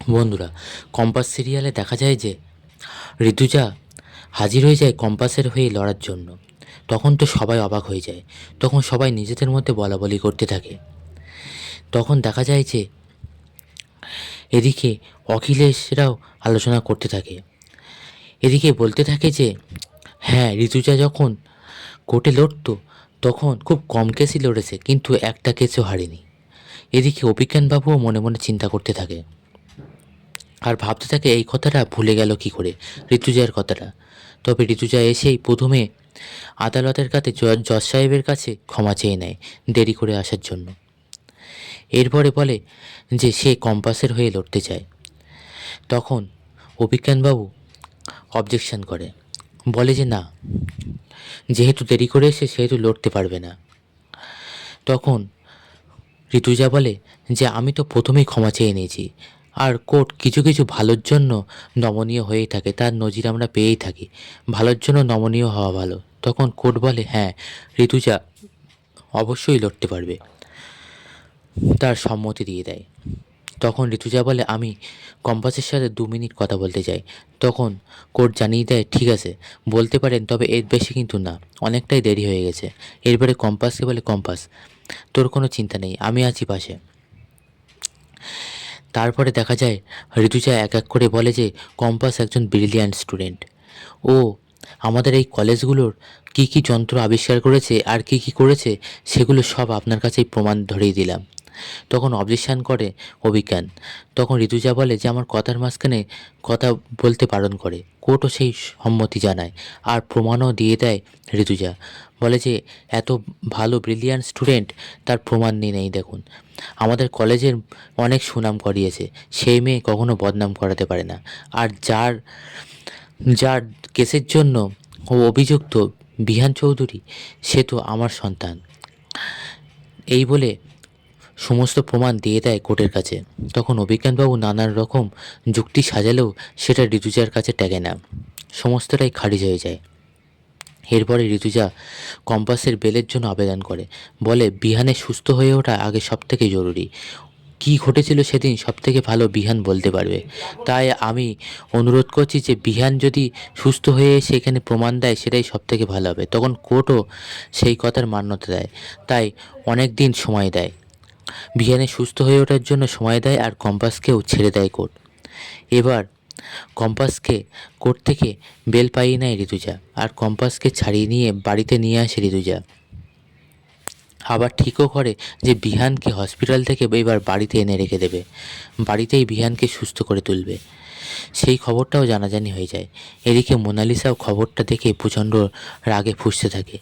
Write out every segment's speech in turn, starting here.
বন্ধুরা, কম্পাস সিরিয়ালে দেখা যায় যে ঋতুজা হাজির হয়ে যায় কম্পাসের হয়ে লড়ার জন্য। তখন তো সবাই অবাক হয়ে যায়, তখন সবাই নিজেদের মধ্যে বলা বলি করতে থাকে। তখন দেখা যায় যে এদিকে অখিলেশরাও আলোচনা করতে থাকে। এদিকে বলতে থাকে যে হ্যাঁ ঋতুজা যখন কোর্টে লড়তো, তখন খুব কম কেসই লড়েছে, কিন্তু একটা কেসও হারেনি। এদিকে অভিজ্ঞানবাবুও মনে মনে চিন্তা করতে থাকে। আর ভাবতে থাকে এই কথাটা ভুলে গেল কি করে? ঋতুজার কথাটা। তবে ঋতুজা এসেই প্রথমে আদালতের কাছে জজ সাহেবের কাছে ক্ষমা চেয়ে নেয় দেরি করে আসার জন্য। এরপরে বলে যে সে কম্পাসের হয়ে লড়তে চায়। তখন অভিজ্ঞানবাবু অবজেকশন করে। বলে যে না, যেহেতু দেরি করে এসে সেহেতু লড়তে পারবে না। তখন ঋতুজা বলে যে আমি তো প্রথমেই ক্ষমা চেয়ে নিয়েছি। আর কোর্ট কিছু কিছু ভালোর জন্য নমনীয় হয়েই থাকে, তার নজির আমরা পেয়েই থাকি। ভালোর জন্য নমনীয় হওয়া ভালো। তখন কোর্ট বলে হ্যাঁ ঋতুজা অবশ্যই লড়তে পারবে। তার সম্মতি দিয়ে দেয়। তখন ঋতুজা বলে, আমি কম্পাসের সাথে দু মিনিট কথা বলতে চাই। তখন কোর্ট জানিয়ে দেয়, ঠিক আছে, বলতে পারেন, তবে এর বেশি কিন্তু না, অনেকটাই দেরি হয়ে গেছে। এরপরে কম্পাসকে বলে, কম্পাস, তোর কোনো চিন্তা নেই, আমি আছি পাশে। তারপরে দেখা যায়, ঋতুজা এক এক করে বলে যে, কম্পাস একজন ব্রিলিয়ান্ট স্টুডেন্ট ও, আমাদের এই কলেজগুলোর কি কি যন্ত্র আবিষ্কার করেছে আর কি কি করেছে, সেগুলো সব আপনার কাছেই প্রমাণ ধরিয়ে দিলাম। তখন অবজেকশান করে অভিজ্ঞান। তখন ঋতুজা বলে যে, আমার কথার মাঝখানে কথা বলতে বারণ করে। কোর্টও সেই সম্মতি জানায় আর প্রমাণও দিয়ে দেয় ঋতুজা। বলে যে, এত ভালো ব্রিলিয়ান্ট স্টুডেন্ট তার প্রমাণ নিয়ে নেই, দেখুন। আমাদের কলেজের অনেক সুনাম করিয়েছে। সেই মেয়ে কখনো বদনাম করাতে পারে না। আর যার যার কেসের জন্য ও অভিযুক্ত বিহান চৌধুরী, সে তো আমার সন্তান। এই বলে সমস্ত প্রমাণ দিয়ে দেয় কোর্টের কাছে। তখন অভিজ্ঞানবাবু নানান রকম যুক্তি সাজালেও সেটা ঋতুজার কাছে টেকে না। সমস্তটাই খারিজ হয়ে যায়। এরপরে ঋতুজা কম্পাসের বেলের জন্য আবেদন করে। বলে, বিহানে সুস্থ হয়ে ওঠা আগে সব থেকে জরুরি। কী ঘটেছিল সেদিন সব থেকে ভালো বিহান বলতে পারবে। তাই আমি অনুরোধ করছি যে, বিহান যদি সুস্থ হয়ে এসে এখানে প্রমাণ দেয়, সেটাই সব থেকে ভালো হবে। তখন কোর্টও সেই কথার মান্যতা দেয়। তাই অনেক দিন সময় দেয়। বিহানে সুস্থ হয়ে ওঠার জন্য সময় দেয় আর কম্পাসকেও ছেড়ে দেয় কোর্ট। এবার কম্পাসকে কোর্ট থেকে বেল পাইয়ে নেয় ঋতুজা আর কম্পাসকে ছাড়িয়ে নিয়ে বাড়িতে নিয়ে আসে ঋতুজা। আবার ঠিকও করে যে বিহানকে হসপিটাল থেকে এবার বাড়িতে এনে রেখে দেবে। বাড়িতেই বিহানকে সুস্থ করে তুলবে। সেই খবরটাও জানাজানি হয়ে যায়। এদিকে মোনালিসাও খবরটা দেখে প্রচণ্ড রাগে ফুঁসতে থাকে।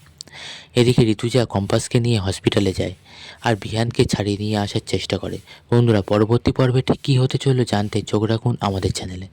এদিকে ঋতুজা কম্পাসকে নিয়ে হসপিটালে যায় আর বিহানকে ছাড়িয়ে নিয়ে আসার চেষ্টা করে। বন্ধুরা, পরবর্তী পর্বে ঠিক কী হতে চলল জানতে চোখ রাখুন আমাদের চ্যানেলে।